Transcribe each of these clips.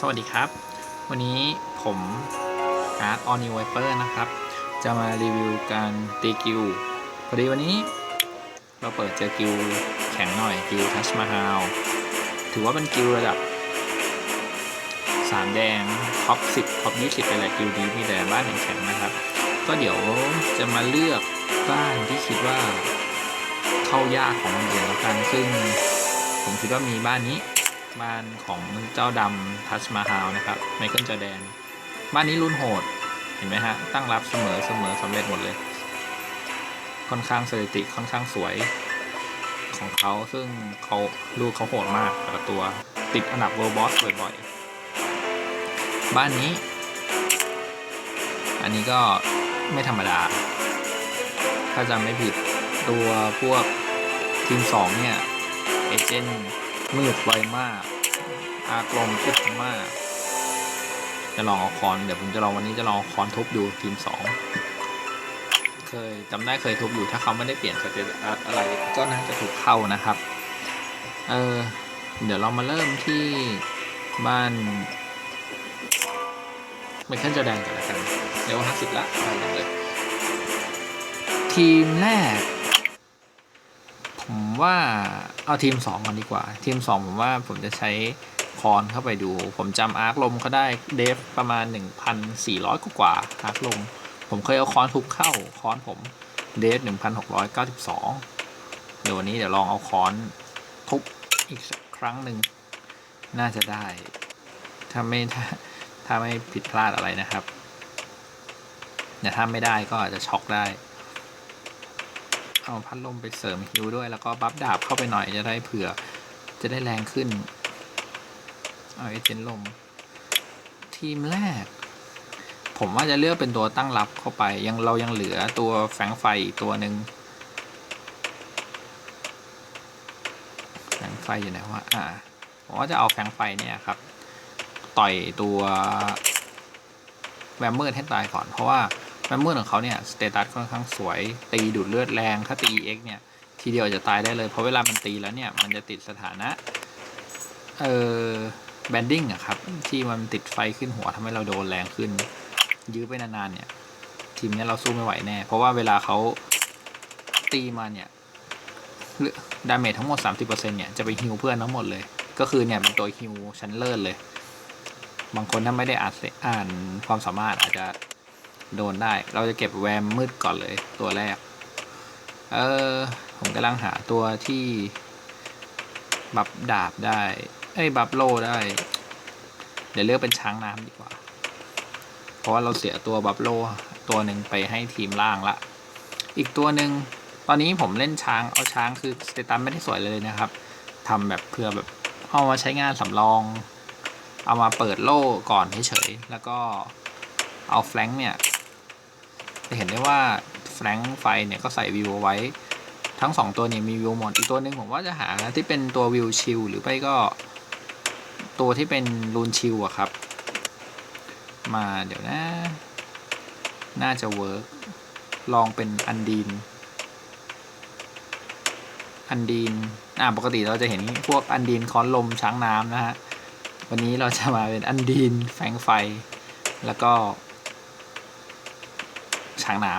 สวัสดีครับ วันนี้ผมอาร์ตออนิวไวเปอร์นะครับ จะมารีวิวการตีกิวพอดีวันนี้เราเปิดเจอกิวแข็งหน่อยกิวทัชมาฮาลถือว่าเป็นกิวระดับสามแดงท็อป10ท็อป20ไปแหละกิวนี้มีแต่บ้านแข็งๆนะครับ ก็เดี๋ยวจะมาเลือกบ้านที่คิดว่าเข้ายากของมันเองแล้วกันซึ่งผมคิดว่ามีบ้านนี้ บ้านของเจ้าดำทัชมาฮาลนะครับไมเคิลจอแดน บ้านนี้รุ่นโหด เห็นไหมฮะ ตั้งรับเสมอเสมอสำเร็จหมดเลย ค่อนข้างสถิติค่อนข้างสวยของเขาซึ่งเขาลูกเขาโหดมากแต่ละตัวติดอันดับเวอร์บอสบ่อยๆ บ้านนี้ อันนี้ก็ไม่ธรรมดา ถ้าจำไม่ผิดตัวพวกทีม2เนี่ย เอเจนต์ มืดไวมาก อากลมอึดมาก จะลองเอาคอน เดี๋ยวผมจะลองวันนี้จะลองคอนทุบดูทีม2เคยจำได้เคยทุบอยู่ถ้าเขาไม่ได้เปลี่ยนสเตตัสอะไรก็น่าจะถูกเข้านะครับ เออเดี๋ยวเรามาเริ่มที่บ้านไมเคิลจอแดนกันแล้วกันเดี๋ยวห้าสิบละไปเลยทีมแรก ผมว่าเอาทีมสองก่อนดีกว่า ทีมสองผมว่าผมจะใช้คอนเข้าไปดู ผมจำอาร์คลมเขาได้เดฟประมาณ 1,400 กว่ากว่าอาร์คลม ผมเคยเอาคอนทุบเข้าคอนผมเดฟ1,692 เดี๋ยววันนี้เดี๋ยวลองเอาคอนทุบอีกสักครั้งหนึ่งน่าจะได้ ถ้าไม่ถ้าถ้าไม่ผิดพลาดอะไรนะครับแต่ถ้าไม่ได้ก็อาจจะช็อกได้ เอาพัดลมไปเสริมฮิวด้วย แล้วก็บัฟดาบเข้าไปหน่อยจะได้เผื่อจะได้แรงขึ้น เอาเอเจนต์ลม ทีมแรก ผมว่าจะเลือกเป็นตัวตั้งรับเข้าไป ยังเรายังเหลือตัวแฝงไฟอีกตัวหนึ่งแฝงไฟอยู่ไหนวะอ่าผมว่าจะเอาแฝงไฟเนี่ยครับ ต่อยตัวแวมเมอร์ให้ตายก่อนเพราะว่า แมมเมอร์ของเขาเนี่ยสเตตัสค่อนข้างสวย ตีดูดเลือดแรงถ้าตี EX เนี่ย ทีเดียวจะตายได้เลย เพราะเวลามันตีแล้วเนี่ย มันจะติดสถานะ เอ่อแบนดิ้งอะครับ ที่มันติดไฟขึ้นหัวทำให้เราโดนแรงขึ้น ยื้อไปนานๆเนี่ย ทีมเนี้ยเราสู้ไม่ไหวแน่ เพราะว่าเวลาเขาตีมาเนี่ยดาเมจทั้งหมด 30%เนี่ย จะไปฮิวเพื่อนทั้งหมดเลย ก็คือเนี่ยเป็นตัวฮิวชั้นเลิศเลย บางคนถ้าไม่ได้อ่านอ่านความสามารถอาจจะ โดนได้ เราจะเก็บแวมมืดก่อนเลยตัวแรก เออผมกำลังหาตัวที่ บับดาบได้ เอ้ย บับโลได้ เดี๋ยวเลือกเป็นช้างน้ำดีกว่า เพราะว่าเราเสียตัวบับโลตัวหนึ่งไปให้ทีมล่างละ อีกตัวหนึ่งตอนนี้ผมเล่นช้าง เอาช้างคือสเตตัสไม่ได้สวยเลยนะครับทำแบบเพื่อแบบเอามาใช้งานสำรอง เอามาเปิดโล่ก่อนเฉยๆแล้วก็เอาแฟลงเนี่ย จะเห็นได้ว่าแฟลงไฟเนี่ยก็ใส่วิวเอาไว้ ทั้งสองตัวเนี่ยมีวิวหมดอีกตัวหนึ่งผมว่าจะหาที่เป็นตัววิวชิลหรือไปก็ ตัวที่เป็นรูนชิลอะครับ มาเดี๋ยวนะ น่าจะเวิร์กลองเป็นอันดีน อันดีน อ่าปกติเราจะเห็นพวกอันดีนคอนลมช้างน้ำนะฮะ วันนี้เราจะมาเป็นอันดีนแฝงไฟ แล้วก็ ช้างน้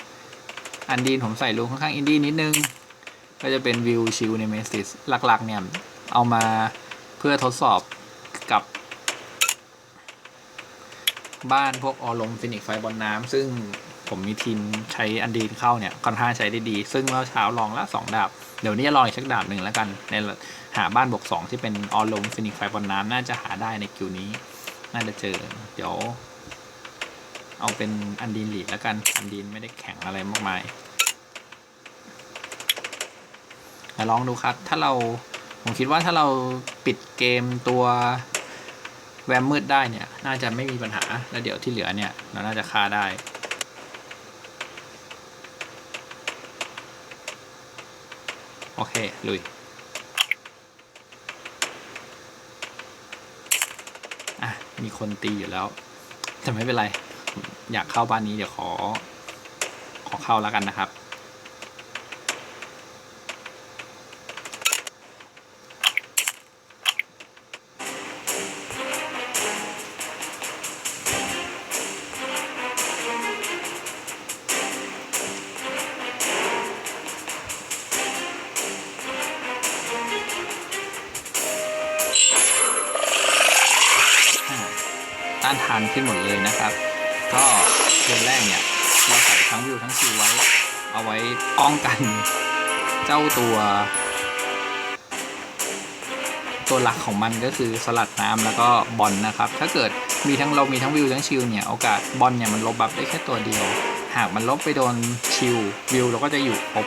ำอันดีนผมใส่ลูกค่อนข้างอินดี้นิดนึง ก็จะเป็นวิวชิลในเมสิสหลักๆ เนี่ย เอามาเพื่อทดสอบกับ บ้านพวกออลมฟินิกไฟบนน้ำซึ่งผมมีทีมใช้อันดีนเข้าเนี่ยค่อนข้างใช้ได้ดี ซึ่งเมื่อเช้าลองละสองดาบ เดี๋ยวนี้จะลองอีกสักดาบหนึ่งแล้วกัน ในหาบ้านบวกสองที่เป็นออลมฟินิกไฟบนน้ำน่าจะหาได้ในคิวนี้ น่าจะเจอ เดี๋ยว เอาเป็นอันดีนลีดแล้วกัน อันดีนไม่ได้แข่งอะไรมากมายแต่ลองดูครับ ถ้าเรา ผมคิดว่าถ้าเราปิดเกมตัวแวมมืดได้เนี่ย น่าจะไม่มีปัญหา แล้วเดี๋ยวที่เหลือเนี่ย เราน่าจะฆ่าได้โอเค ลุย อะ มีคนตีอยู่แล้ว แต่ไม่เป็นไร อยากเข้าบ้านนี้เดี๋ยวขอ ขอเข้าแล้วกันนะครับ ต้านทานขึ้นหมดเลยนะครับ ก็เดือนแรกเนี่ยเราใส่ทั้งวิวทั้งชิวไว้ เอาไว้ป้องกันเจ้าตัว ตัวหลักของมันก็คือสลัดน้ำแล้วก็บอลนะครับ ถ้าเกิดมีทั้งเรามีทั้งวิวทั้งชิลเนี่ยโอกาสบอลเนี่ยมันลบบัฟได้แค่ตัวเดียว หากมันลบไปโดนชิลวิวเราก็จะอยู่ครบ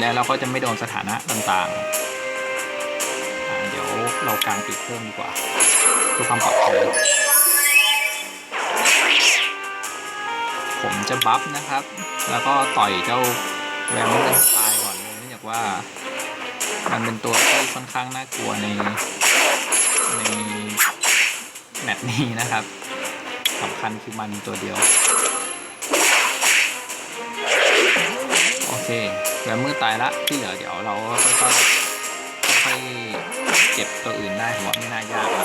แล้วเราก็จะไม่โดนสถานะต่างๆ เดี๋ยวเรากางปีกเพิ่มดีกว่าเพื่อความปลอดภัย จะบัฟนะครับ แล้วก็ต่อยเจ้าแวมเมอร์ตายก่อนเลยเนื่องจากว่า มันเป็นตัวที่ค่อนข้างน่ากลัวในในแมตช์นี้นะครับสำคัญคือมันตัวเดียว โอเคแวมเมอร์ตายละที่เหลือเดี๋ยวเราค่อยๆค่อยๆเก็บตัวอื่นได้ผมว่าไม่น่ายากละก็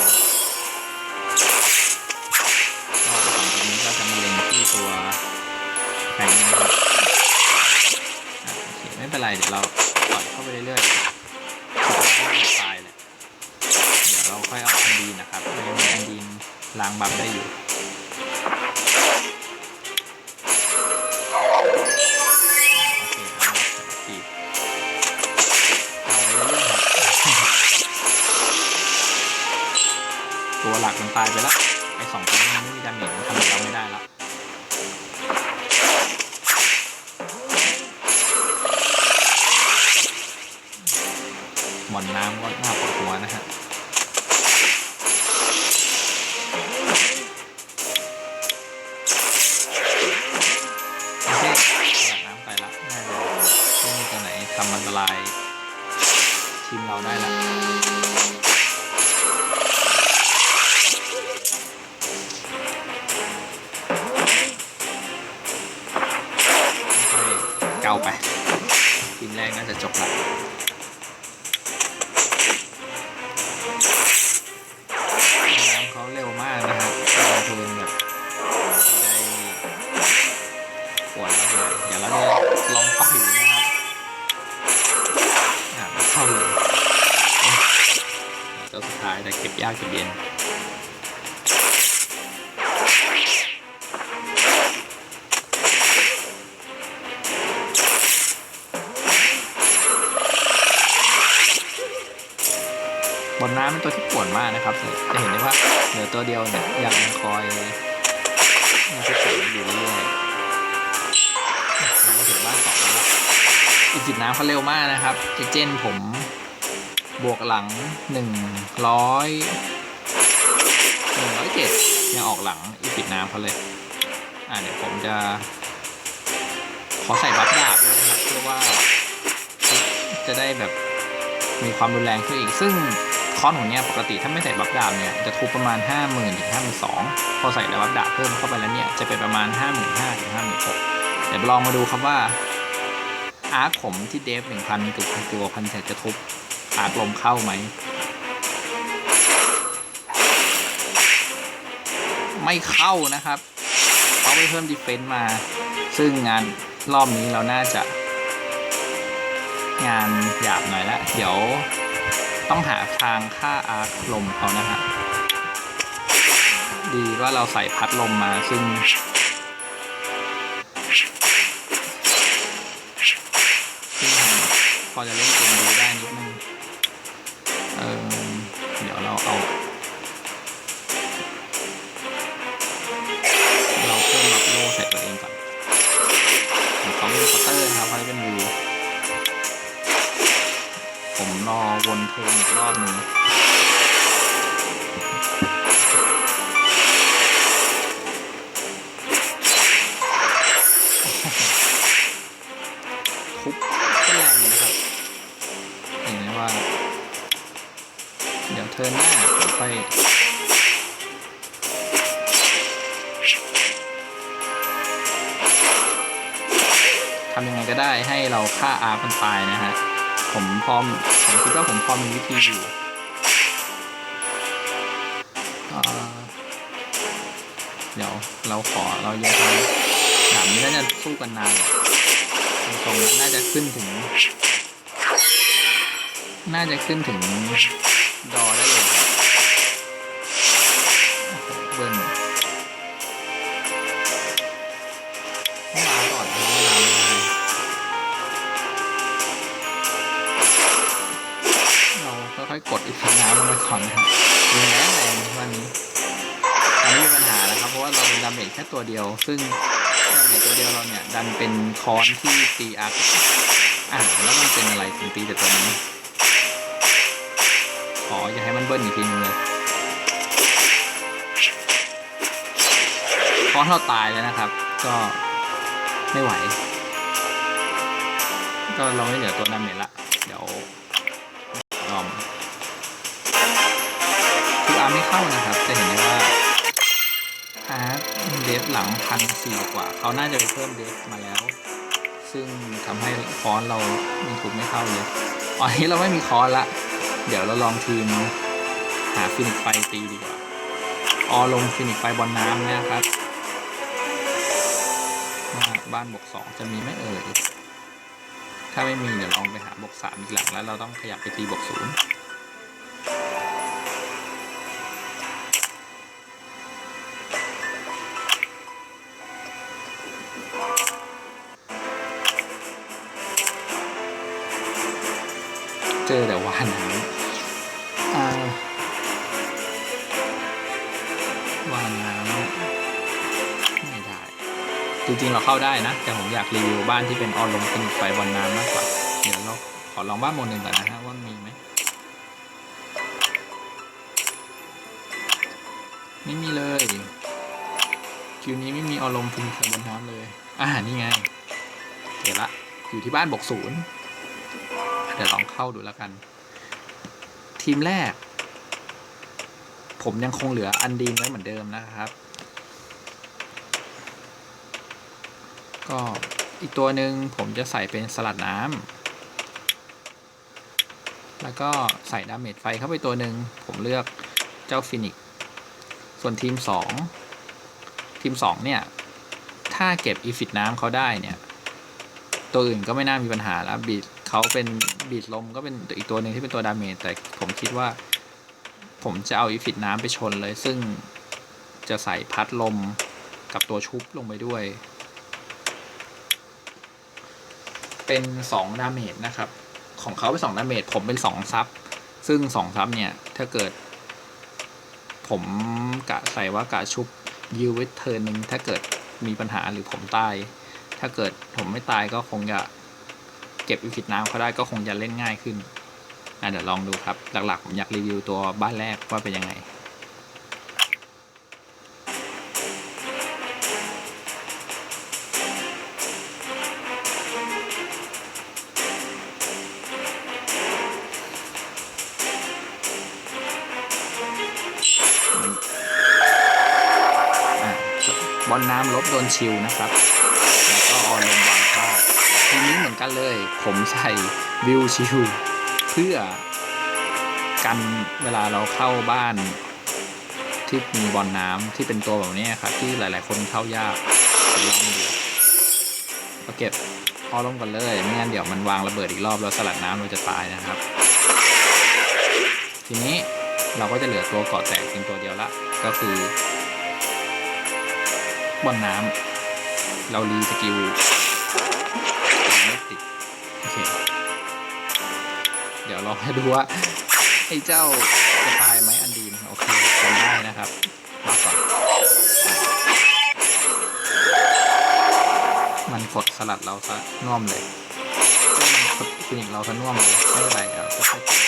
เคไม่เป็นไรเดี๋ยวเราปล่อยเข้าไปเรื่อยๆตายแหละเดี๋ยวเราค่อยเอาอันดีนะครับเรายังมีอันดีนล้างบัฟได้อยู่ อนน้ำก็น่าปวดหัวนะฮะ เลยเดี๋ยวเราจะลองต่อยนะครับอ่าเข้าเลยโอ้ตัวสุดท้ายแต่เก็บยากเก็บเย็นบนน้ำเป็นตัวที่ปวดมากนะครับ จะเห็นได้ว่าเหลือตัวเดียวเนี่ยยังคอยยังจะเกิดอยู่เรื่อย อีกจิบน้ำเขาเร็วมากนะครับเอเจนผมบวกหลังหนึ่งร้อยหนึ่งร้อยเจ็ดยังออกหลังอีกจิบน้ำเขาเลย อ่าเดี๋ยวผมจะ ขอใส่บัฟดาบด้วยนะครับ เพื่อว่าจะได้แบบมีความรุนแรงขึ้นอีก ซึ่งคอนของเนี้ยปกติถ้าไม่ใส่บัฟดาบเนี่ยจะทุบประมาณ 5 0,000ถึง52,000พอใส่แล้วบัฟดาบเพิ่มเข้าไปแล้วเนี่ยจะเป็นประมาณ 55,000ถึง56,000เดี๋ยวลองมาดูครับว่า อาร์คผมที่เดฟหนึ่งพันกับตัวพันเศษจะทุบอาร์คลมเข้าไหม ไม่เข้านะครับเขาไปเพิ่มดีเฟนต์มา ซึ่งงานรอบนี้เราน่าจะ งานหยาบหน่อยละ เดี๋ยวต้องหาทางค่าอาร์คลมเขานะฮะดีว่าเราใส่พัดลมมาซึ่ง พอจะเล่นเกมดูได้นิดนึงเออเดี๋ยวเราเอาเราเพิ่มรับโล่ใส่ตัวเองก่อนของเขาเป็นคัตเตอร์ครับเขาเป็นบูผมรอวนเทิร์นอีกรอบหนึ่ง งไงก็ได้ให้เราฆ่าอาร์มันตายนะฮะ ผมพร้อม ผมคิดว่าผมพร้อมมีวิธีอยู่เดี๋ยวเราขอเรายังทำแบบนี้น่าจะสู้กันนานหรอกตรงน่าจะขึ้นถึง น่าจะขึ้นถึงดอได้เลย ก่อนนะครับรุนแรงแรงวันนี้อันนี้มีปัญหาแล้วครับ เพราะว่าเราเป็นดาเมจแค่ตัวเดียว ซึ่งดาเมจตัวเดียวเราเนี่ยดันเป็นคอนที่ตีอาร์อ่าแล้วมันเป็นอะไรถึงตีแต่ตัวนี้ขออย่าให้มันเบิ้ลอีกทีนึงเลยคอนเราตายแล้วนะครับ ก็ไม่ไหว ก็เราไม่เหลือตัวดาเมจละ เดี๋ยว ดฟหลังพันสี่กว่า เขาน่าจะไปเพิ่มเดฟมาแล้ว ซึ่งทำให้คอนเรามีถูกไม่เข้าเลยตอนนี้เราไม่มีคอนละ เดี๋ยวเราลองทีมหาฟินิกไฟตีดีกว่า ออลงฟินิกไฟบนน้ำนี่ยครับ บ้านบกสองจะมีไหมเอ่ย ถ้าไม่มีเดี๋ยวลองไปหาบวกสามอีกหลังแล้วเราต้องขยับไปตีบวกศูนย์ เราเข้าได้นะ แต่ผมอยากรีวิวบ้านที่เป็นออลงสนิทไฟบอลน้ำมากกว่า เดี๋ยวเราขอลองบ้านโมหนึ่งก่อนนะฮะว่ามีไหมไม่มีเลยคิวนี้ไม่มีออลงสนิทไฟบอลน้ำเลยอ่านี่ไงเดี๋ยวละอยู่ที่บ้านบกศูนย์เดี๋ยวลองเข้าดูแล้วกัน ทีมแรก ผมยังคงเหลืออันดีนไว้เหมือนเดิมนะครับ ก็อีกตัวหนึ่งผมจะใส่เป็นสลัดน้ำแล้วก็ใส่ดาเมจไฟเข้าไปตัวหนึ่งผมเลือกเจ้าฟินิกซ์ส่วนทีมสองทีมสองเนี่ย ถ้าเก็บอีฟิตน้ำเขาได้เนี่ย ตัวอื่นก็ไม่น่ามีปัญหาแล้วบีดเขาเป็นบีดลมก็เป็นอีกตัวหนึ่งที่เป็นตัวดาเมจแต่ผมคิดว่า ผมจะเอาอีฟิตน้ำไปชนเลย ซึ่งจะใส่พัดลมกับตัวชุบลงไปด้วย เป็นสองดาเมจนะครับ ของเขาเป็นสองดาเมจผมเป็นสองซับซึ่งสองซับเนี่ย ถ้าเกิด ผมกะใส่ว่ากะชุบยิวไว้เทิร์นหนึ่งถ้าเกิดมีปัญหาหรือผมตาย ถ้าเกิดผมไม่ตายก็คงจะเก็บวิฟิตน้ำเขาได้ก็คงจะเล่นง่ายขึ้นอะเดี๋ยวลองดูครับ หลักๆ ผมอยากรีวิวตัวบ้านแรกว่าเป็นยังไง บอลน้ำลบโดนชิลนะครับ แล้วก็ออนลงวางเข้าทีนี้เหมือนกันเลย ผมใส่วิวชิลเพื่อกันเวลาเราเข้าบ้านที่มีบอลน้ำที่เป็นตัวแบบนี้ครับที่หลาย ๆ คนเข้ายากลองดูก็เก็บพอลงกันเลยไม่งั้นเดี๋ยวมันวางระเบิดอีกรอบแล้วสลัดน้ำเราจะตายนะครับ ทีนี้เราก็จะเหลือตัวเกาะแตกเพียงตัวเดียวละก็คือ บนน้ำเรารีสกิลไม่ติดโอเคเดี๋ยวเราให้ดูว่าไอ้เจ้าจะตายไหมอันดีนโอเคจำได้นะครับมาก่อนมันกดสลัดเราซะน่วมเลยกดฟินิกเราซะน่วมเลยไม่เป็นไรเอาค่อยๆ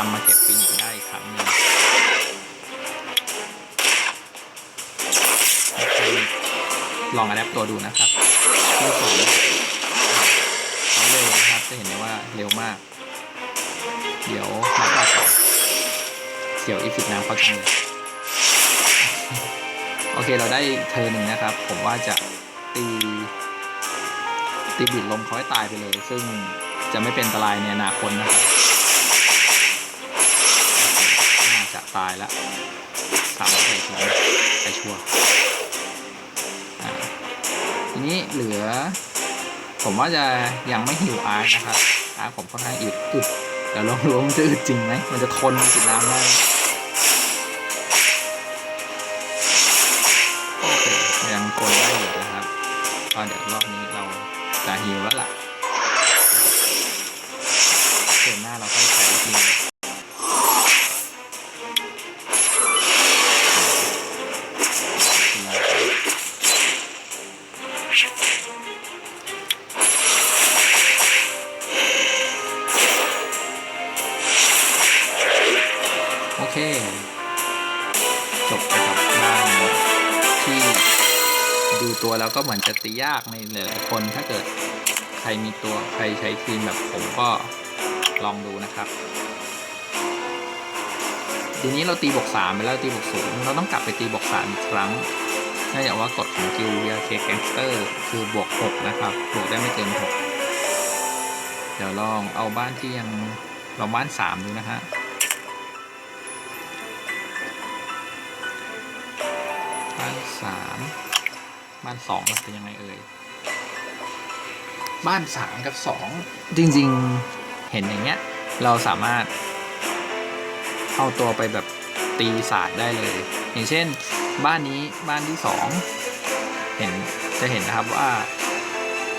ามมาเก็บฟินิกได้อีกครั้งหนึ่งลองอัดแอปตัวดูนะครับที่สองเขาเร็วนะครับจะเห็นได้ว่าเร็วมาก เดี๋ยวนับดาบก่อนเสียวอีฟิกน้ำเขาจังเลยโอเคเราได้เธอหนึ่งนะครับ ผมว่าจะตีตีบิดลมเขาให้ตายไปเลย ซึ่งจะไม่เป็นอันตรายในอนาคตนะครับ ตายแล้วสามร้อยไปชัวร์ไปชัวร์อ่าทีนี้เหลือ ผมว่าจะยังไม่หิวอาร์ตนะครับอาร์ตผมค่อนข้างอึดอึดเดี๋ยวลองดูว่ามันจะอึดจริงไหมมันจะทนกินน้ำได้โอเคยังทนได้อยู่นะครับก็เดี๋ยวรอบนี้เราจะหิวแล้วล่ะเดือนหน้าเราค่อย ก็เหมือนจะตียากในหลายๆคนถ้าเกิดใครมีตัวใครใช้ทีมแบบผมก็ลองดูนะครับ ทีนี้เราตีบวกสามไปแล้วตีบวกศูนย์เราต้องกลับไปตีบวกสามอีกครั้งเนื่องจากว่ากฎของกิลเวียเคแกงสเตอร์คือบวกหกนะครับบวกได้ไม่เกินหกเดี๋ยวลองเอาบ้านที่ยังลองบ้านสามดูนะฮะบ้านสาม บ้านสองเป็นยังไงเอ่ย บ้านสามกับสองจริงๆเห็นอย่างเงี้ย เราสามารถ เอาตัวไปแบบตีศาสตร์ได้เลย อย่างเช่น บ้านนี้บ้านที่สองเห็นจะเห็นนะครับว่า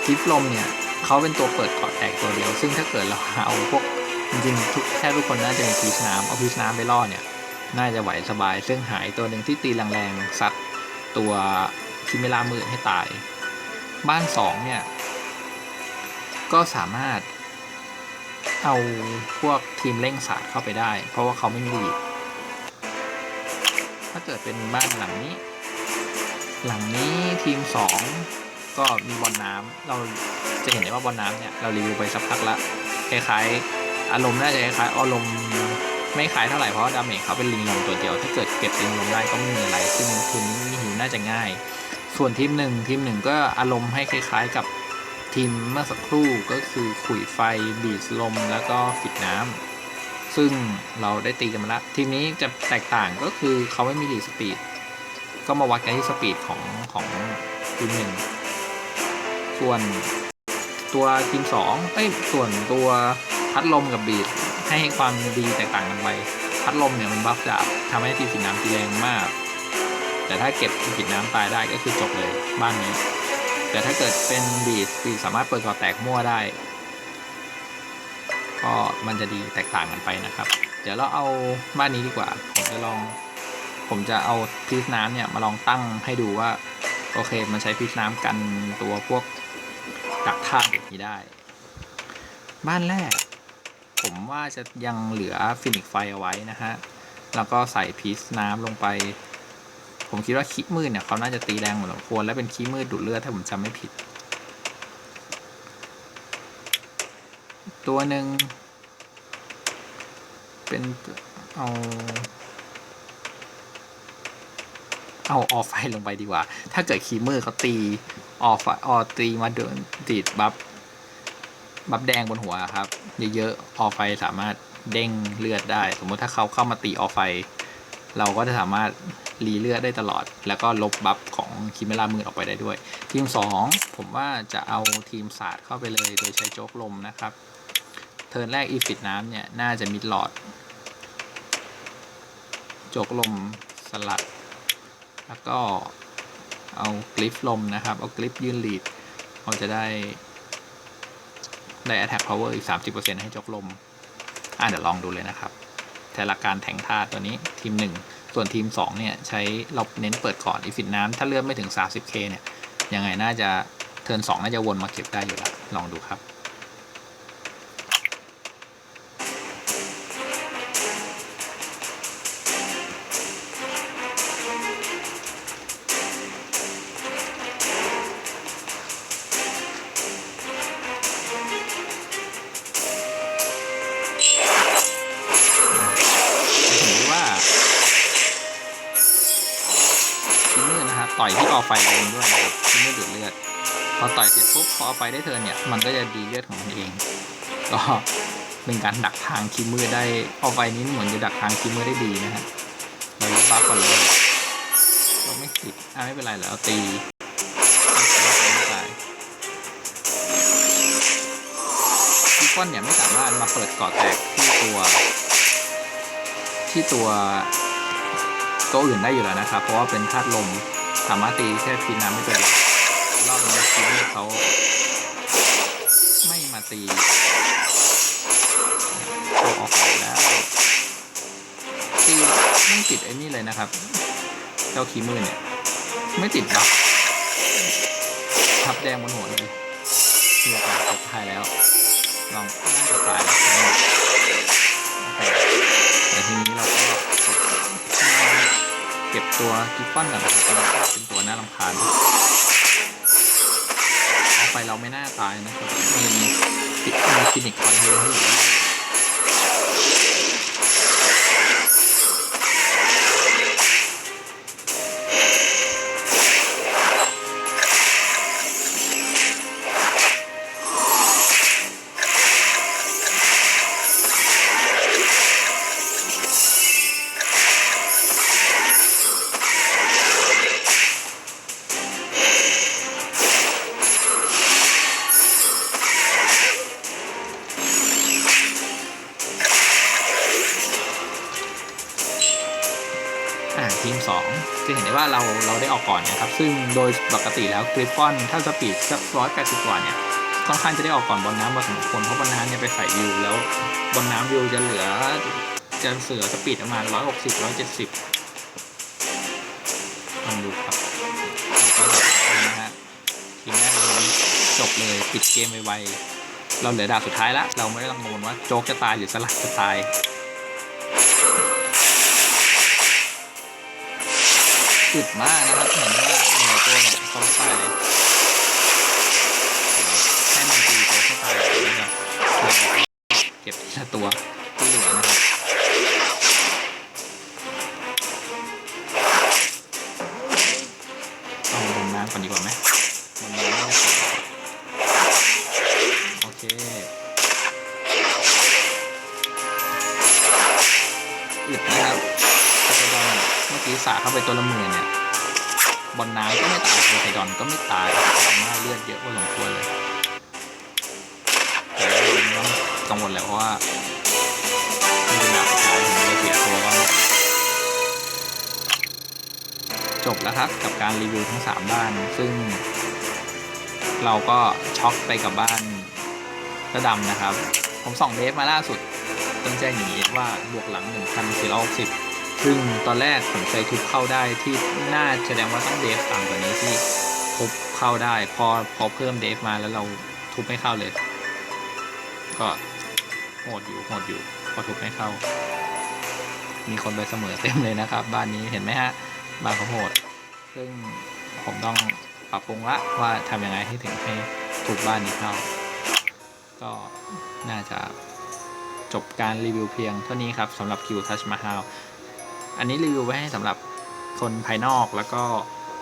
ทิฟลมเนี่ยเขาเป็นตัวเปิดเกาะแตกตัวเดียว ซึ่งถ้าเกิดเราเอาพวกจริงๆทุกแค่ทุกคนน่าจะมีพีชน้ำเอาพีชน้ำไปล่อเนี่ย น่าจะไหวสบาย ซึ่งหายตัวหนึ่งที่ตีแรงๆซัดตัว คิเมลามืดให้ตาย บ้านสองเนี่ย ก็สามารถเอาพวกทีมเร่งศาสต์เข้าไปได้ เพราะว่าเขาไม่มีลีดถ้าเกิดเป็นบ้านหลังนี้ หลังนี้ทีมสองก็มีบอลน้ำเราจะเห็นได้ว่าบอลน้ำเนี่ยเรารีวิวไปสักพักละคล้ายๆอารมณ์น่าจะคล้ายๆอารมณ์ไม่คล้ายเท่าไหร่เพราะดาเมจเขาเป็นลิงลมตัวเดียว ถ้าเกิดเก็บลิงลมได้ก็ไม่มีอะไร ซึ่งทีมนี้หิวน่าจะง่าย ส่วนทีมหนึ่งทีมหนึ่งก็อารมณ์ให้คล้ายๆกับทีมเมื่อสักครู่ก็คือขุยไฟบีดลมแล้วก็ฟิดน้ำซึ่งเราได้ตีกันมาแล้วทีมนี้จะแตกต่างก็คือเขาไม่มีลีดสปีดก็มาวัดกันที่สปีดของของทีมหนึ่งส่วนตัวทีมสองเอ้ยส่วนตัวพัดลมกับบีดให้ความดีแตกต่างกันไปพัดลมเนี่ยมันบัฟดาบทำให้ทีมสีน้ำตีแรงมาก แต่ถ้าเก็บทีมสีน้ำตายได้ก็คือจบเลยบ้านนี้ แต่ถ้าเกิดเป็นบีดบีดสามารถเปิดก่อแตกมั่วได้ ก็มันจะดีแตกต่างกันไปนะครับ เดี๋ยวเราเอาบ้านนี้ดีกว่า ผมจะลอง ผมจะเอาพีชน้ำเนี่ยมาลองตั้งให้ดูว่า โอเค มันใช้พีชน้ำกันตัวพวกกักธาตุอย่างนี้ได้ บ้านแรก ผมว่าจะยังเหลือฟินิกไฟเอาไว้นะฮะแล้วก็ใส่พีชน้ำลงไป ผมคิดว่าคีมืดเนี่ยเขาน่าจะตีแรงหมดสมควรและเป็นคีมืดดูดเลือดถ้าผมจำไม่ผิด ตัวหนึ่งเป็นเอาเอาออฟไฟลงไปดีกว่า ถ้าเกิดคีเมอร์เขาตีออฟไฟออตีมาเดินติดบัฟบัฟแดงบนหัวครับ เยอะๆออฟไฟสามารถเด้งเลือดได้ สมมติถ้าเขาเข้ามาตีออฟไฟ เราก็จะสามารถ รีเลือดได้ตลอด แล้วก็ลบบัฟของคิเมล่ามืดออกไปได้ด้วย ทีม 2 ผมว่าจะเอาทีมศาสตร์เข้าไปเลยโดยใช้โจ๊กลมนะครับ เทิร์นแรกอีฟิตน้ำเนี่ย น่าจะมิดหลอด โจกลมสลัด แล้วก็เอากลิฟลมนะครับ เอากลิฟยืนลีดเราจะได้ได้ attack power อีก 30%ให้โจกลม อะเดี๋ยวลองดูเลยนะครับแต่ละการแทงท่าตัวนี้ทีม1 ส่วนทีม 2 เนี่ย ใช้เราเน้นเปิดก่อนอีฟิตน้ำถ้าเลื่อนไม่ถึง 30k เนี่ย ยังไงน่าจะเทิร์น2น่าจะวนมาเก็บได้อยู่แล้วลองดูครับ ไปได้เทินเนี่ย มันก็จะดีเลือดของมันเอง ก็เป็นการดักทางคีมือได้เอาไปนี้เหมือนจะดักทางคีมือได้ดีนะฮะเรายกบัฟก่อนเลยเราไม่ติดอะไม่เป็นไรเดี๋ยวเราตีไม่ตายคีฟอนเนี่ยไม่สามารถมาเปิดเกาะแตกที่ตัว ที่ตัวตัวอื่นได้อยู่แล้วนะครับ เพราะว่าเป็นธาตุลมสามารถตีแค่พีน้ำไม่เป็นรอบนี้คีมือเขา ไม่มาตีเอออกไปแล้วตีไม่ติดไอ้นี่เลยนะครับ เจ้าคีมือเนี่ย ไม่ติดบัฟทับแดงบนหัวเลยมีโอกาสสุดท้ายแล้ว ลองน่าจะตายแล้วแต่ทีนี้เราก็เก็บตัวกิฟฟอนก่อนนะครับก็เป็นตัวน่ารำคาญเอาไปเราไม่น่าตายนะครับมี ติดมีคลินิกคอยเฮลให้อยู่ ทีม2จะเห็นได้ว่าเราเราได้ออกก่อนนะครับ ซึ่งโดยปกติแล้วกริฟฟอนถ้าสปีดสักร้อยแปดสิบกว่าเนี่ยค่อนข้างจะได้ออกก่อนบอลน้ำพอสมควรเพราะบอลน้ำเนี่ยไปใส่วิวแล้วบอลน้ำวิวจะเหลือจะเสือสปีดประมาณร้อยหกสิบร้อยเจ็ดสิบลองดูครับก็จะนะฮะทีมแรกเลยจบเลยปิดเกมไวๆเราเหลือดาบสุดท้ายละเราไม่ต้องกังวลว่าโจ๊กจะตายหรือสลัดจะตาย อึดมากนะครับเห็นว่าหน่วยตัวเนี่ยเขาไม่ตาเลยให้มันตีตัวเข้าไปนะครับเราก็เก็บทีละตัว ไปตัวละหมื่นเนี่ยบอลน้ำก็ไม่ตายโพไซดอนก็ไม่ตายมาเลือดเยอะกว่าสมควรเลยแต่ว่าเราต้องกังวลแล้วเพราะว่ามันเป็นดาวสุดท้ายถึงจะเสียตัวก็จบแล้วครับกับการรีวิวทั้ง 3 บ้าน ซึ่ง เราก็ช็อกไปกับบ้านระดำนะครับ ผมส่องเดฟมาล่าสุดต้องแจ้งอย่างนี้ว่าบวกหลัง 1,460 ซึ่งตอนแรกผมเคยทุบเข้าได้ที่น่าแสดงว่าต้องเดฟต่ำกว่านี้ที่ทุบเข้าได้ พอพอเพิ่มเดฟมาแล้วเราทุบไม่เข้าเลย ก็โหดอยู่โหดอยู่พอทุบไม่เข้า มีคนไปเสมอเต็มเลยนะครับ บ้านนี้เห็นไหมฮะบ้านเขาโหด ซึ่งผมต้องปรับปรุงละว่าทำยังไงให้ถึงให้ทุบบ้านนี้เข้า ก็น่าจะจบการรีวิวเพียงเท่านี้ครับสำหรับกิวทัชมาฮาล อันนี้รีวิวไว้ให้สำหรับคนภายนอกแล้วก็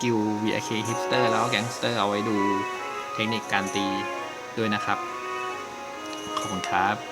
กิว VRK Hipster แล้วก็แก๊งสเตอร์เอาไว้ดูเทคนิคการตีด้วยนะครับ ขอบคุณครับ